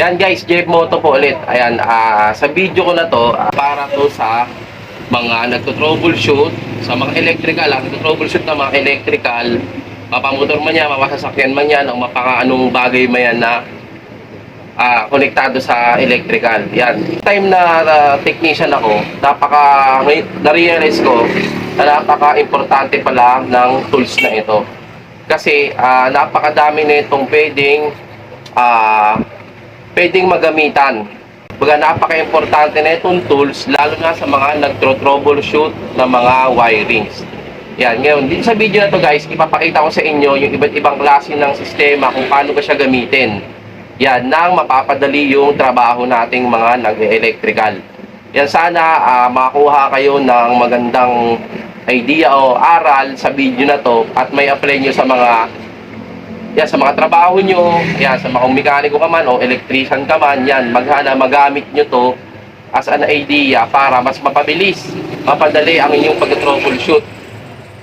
Yan guys, Jeff Moto po ulit. Ayan, ah, sa video ko na to, ah, para to sa mga nagto-troubleshoot, sa mga electrical, ah, nagto-troubleshoot na mga electrical, mapamotor man yan, mapasasakyan man yan, o mapaka anong bagay man yan na ah, konektado sa electrical. Yan. Time na ah, technician ako, napaka, na-realize ko na napaka-importante pala ng tools na ito. Kasi ah, napakadami na itong pwedeng ah, pwedeng magamitan. Baga napaka-importante na itong tools lalo na sa mga nagtro-troubleshoot na mga wirings. Yan, ngayon, dito sa video na to guys, ipapakita ko sa inyo yung iba't ibang klase ng sistema kung paano ba siya gamitin. Yan, nang mapapadali yung trabaho nating mga nag-electrical. Yan, sana ah, makakuha kayo ng magandang idea o aral sa video na to at may apply nyo sa mga yan, sa mga trabaho nyo, yan, sa mga mekaniko ka man o electrician ka man, yan, maghana, magamit nyo to as an idea para mas mapabilis, mapadali ang inyong pag-troubleshoot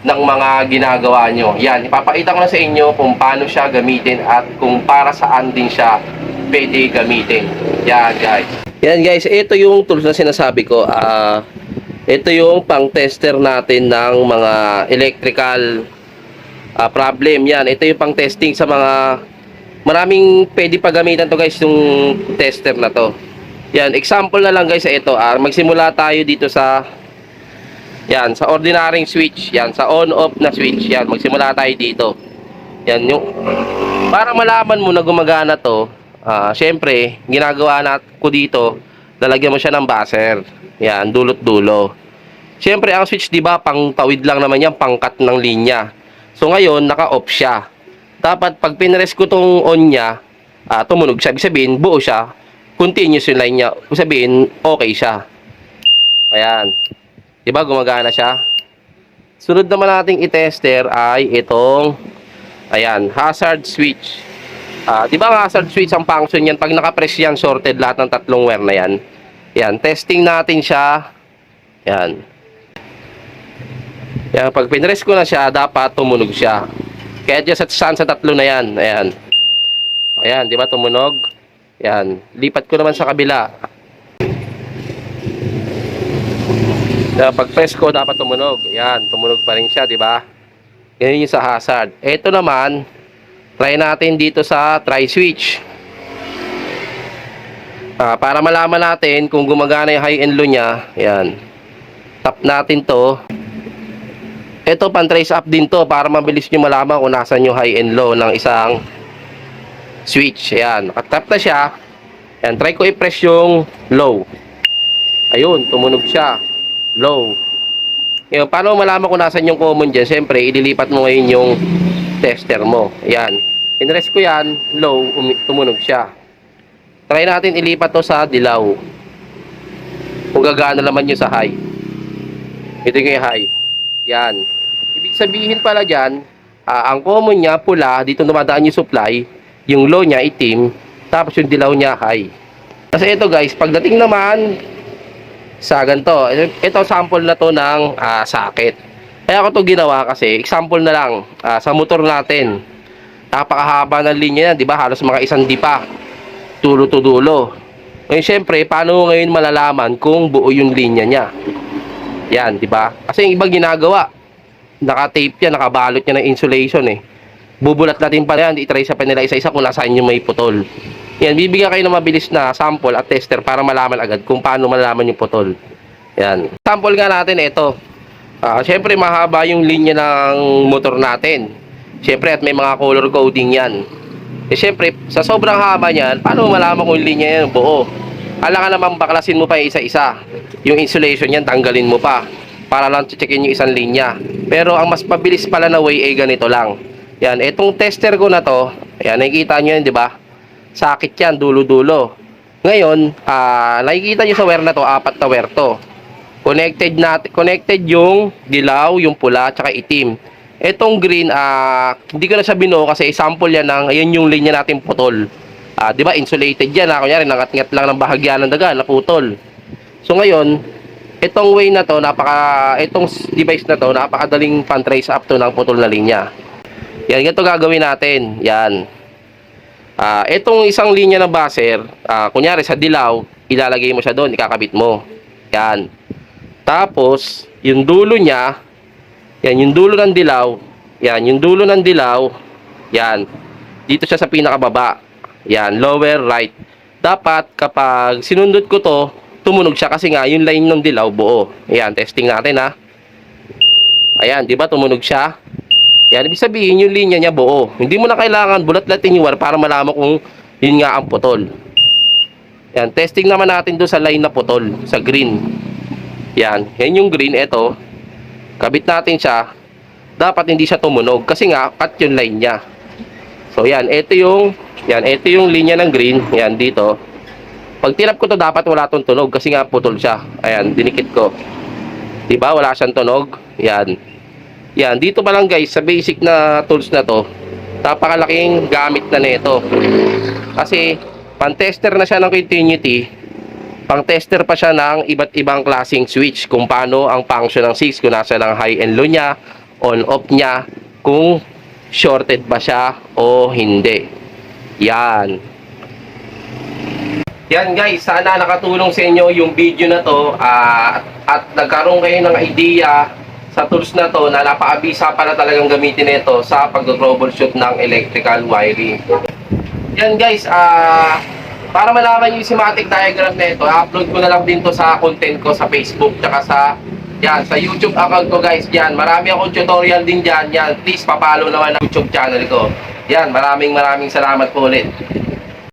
ng mga ginagawa nyo. Yan, ipapakita ko na sa inyo kung paano siya gamitin at kung para saan din siya pwede gamitin. Yan, guys. Yan, guys, ito yung tools na sinasabi ko. Ah, ito yung pang-tester natin ng mga electrical ah, problem. Yan, ito yung pang testing sa mga maraming pwede pagamitan to guys yung tester na to. Yan, example na lang guys sa ito. Ah, magsimula tayo dito sa yan, sa ordinaryong switch. Yan, sa on-off na switch. Yan, magsimula tayo dito. Yan, yung para malaman mo na gumagana to, ah, syempre, ginagawa nat ko dito, lalagyan mo siya ng buzzer. Yan, dulot-dulo. Syempre, ang switch, di ba, pang tawid lang naman yan, pangkat ng linya. So ngayon, naka-off siya. Dapat pag pinres ko tong on niya, ah, tumunog siya. Sabihin, buo siya. Continuous yung line niya. Sabihin, okay siya. Ayan. Di ba gumagana siya? Sunod naman nating i-tester ay itong ayan, hazard switch. Ah, di ba hazard switch ang function yan pag naka-press yan sorted lahat ng tatlong wire na yan. Yan, testing natin siya. Yan. Yan, pag pinrest ko na siya, dapat tumunog siya. Kaya dyan sa, saan sa tatlo na yan. Ayan. Ayan, di ba tumunog? Yan. Lipat ko naman sa kabila. Kaya pag press ko, dapat tumunog. Ayan, tumunog pa rin siya, di ba? Ganyan yung sa hazard. Ito naman, try natin dito sa try switch. Ah, para malaman natin kung gumagana yung high and low niya. Ayan. Tap natin to. Ito, pan-trace up din to para mabilis nyo malaman kung nasan yung high and low ng isang switch. Ayan, nakatap na siya. Ayan, try ko i-press yung low. Ayun, tumunog siya. Low. Ngayon, paano malaman kung nasan yung common dyan? Siyempre, ililipat mo ngayon yung tester mo. Ayan. Pinrest ko yan, low, tumunog siya. Try natin ilipat to sa dilaw. Kung gagana naman yun sa high. Ito yung high. Yan. Sabihin pala dyan, ah, ang common niya pula, dito dumadaan yung supply, yung low niya itim, tapos yung dilaw niya high. Kasi ito guys, pagdating naman sa ganito, ito sample na to ng ah, socket. Kaya ako to ginawa kasi, example na lang, ah, sa motor natin, napakahaba ng linya yan, di ba? Halos mga isang dipa, tulo to dulo. Ngayon, syempre, paano ngayon malalaman kung buo yung linya niya? Yan, di ba? Kasi yung iba ginagawa, naka-tape yan, nakabalot niya ng insulation eh. Bubulat natin pa yan, i-try sa nila isa-isa kung nasaan yung may putol. Yan, bibigyan kayo ng mabilis na sample at tester para malaman agad kung paano malalaman yung putol. Yan. Sample nga natin ito. Ah, syempre mahaba yung linya ng motor natin. Syempre at may mga color coding yan. Eh syempre, sa sobrang haba niyan, paano malaman kung linya yan buo? Kailangan naman baklasin mo pa isa-isa. Yung insulation yan, tanggalin mo pa. Para lang checkin yung isang linya. Pero ang mas mabilis pala na way ay ganito lang. Yan, itong tester ko na to, ayan, nakikita nyo yan, di ba? Sakit yan, dulo-dulo. Ngayon, ah, nakikita nyo sa wire na to, apat na wire to. Connected natin, connected yung dilaw, yung pula, tsaka itim. Etong green, ah, hindi ko na siya binuo kasi sample yan ng, ayun yung linya natin putol. Ah, 'di ba? Insulated 'yan. Ah, kunyari nangat-ngat lang ng bahagya ng daga, naputol. So ngayon, itong way na 'to, napaka itong device na 'to, napakadaling pan-trace up to ng putol na linya. Yan, ganito gagawin natin. Yan. Ah, itong isang linya na buzzer, ah, kunyari sa dilaw, ilalagay mo siya doon, ikakabit mo. Yan. Tapos, yung dulo niya, yan, yung dulo ng dilaw, yan, yung dulo ng dilaw, yan. Dito siya sa pinakababa. Yan, lower right. Dapat kapag sinundot ko to, tumunog siya kasi nga yung line ng dilaw buo. Ayan, testing natin ha. Ayan, di ba tumunog siya? Yan, ibig sabihin yung linya niya buo. Hindi mo na kailangan bulat-latin yung wire para malaman kung yun nga ang putol. Yan, testing naman natin doon sa line na putol, sa green. Yan, yan yung green, eto. Kabit natin siya. Dapat hindi siya tumunog kasi nga cut yung line niya. So yan, ito yung yan, ito yung linya ng green, yan dito. Pag tinap ko to dapat wala tong tunog kasi nga putol siya. Ayan, dinikit ko. 'Di ba? Wala siyang tunog. Yan. Yan, dito pa lang guys sa basic na tools na to. Napakalaking gamit na nito. Kasi pang-tester na siya ng continuity. Pang-tester pa siya ng iba't ibang klaseng switch kung paano ang function ng 6 kung nasa lang high and low niya, on off niya, kung shorted ba siya o hindi. Yan. Yan guys, sana nakatulong sa inyo yung video na to ah, at nagkaroon kayo ng idea sa tools na to na napaabisa pala talagang gamitin ito sa pag-troubleshoot ng electrical wiring. Yan guys, ah para malaman yung schematic diagram na ito, upload ko na lang din to sa content ko sa Facebook tsaka sa yan, sa YouTube account ko guys. Yan, marami akong tutorial din dyan. Yan, please papalo naman ang YouTube channel ko. Yan, maraming maraming salamat po ulit.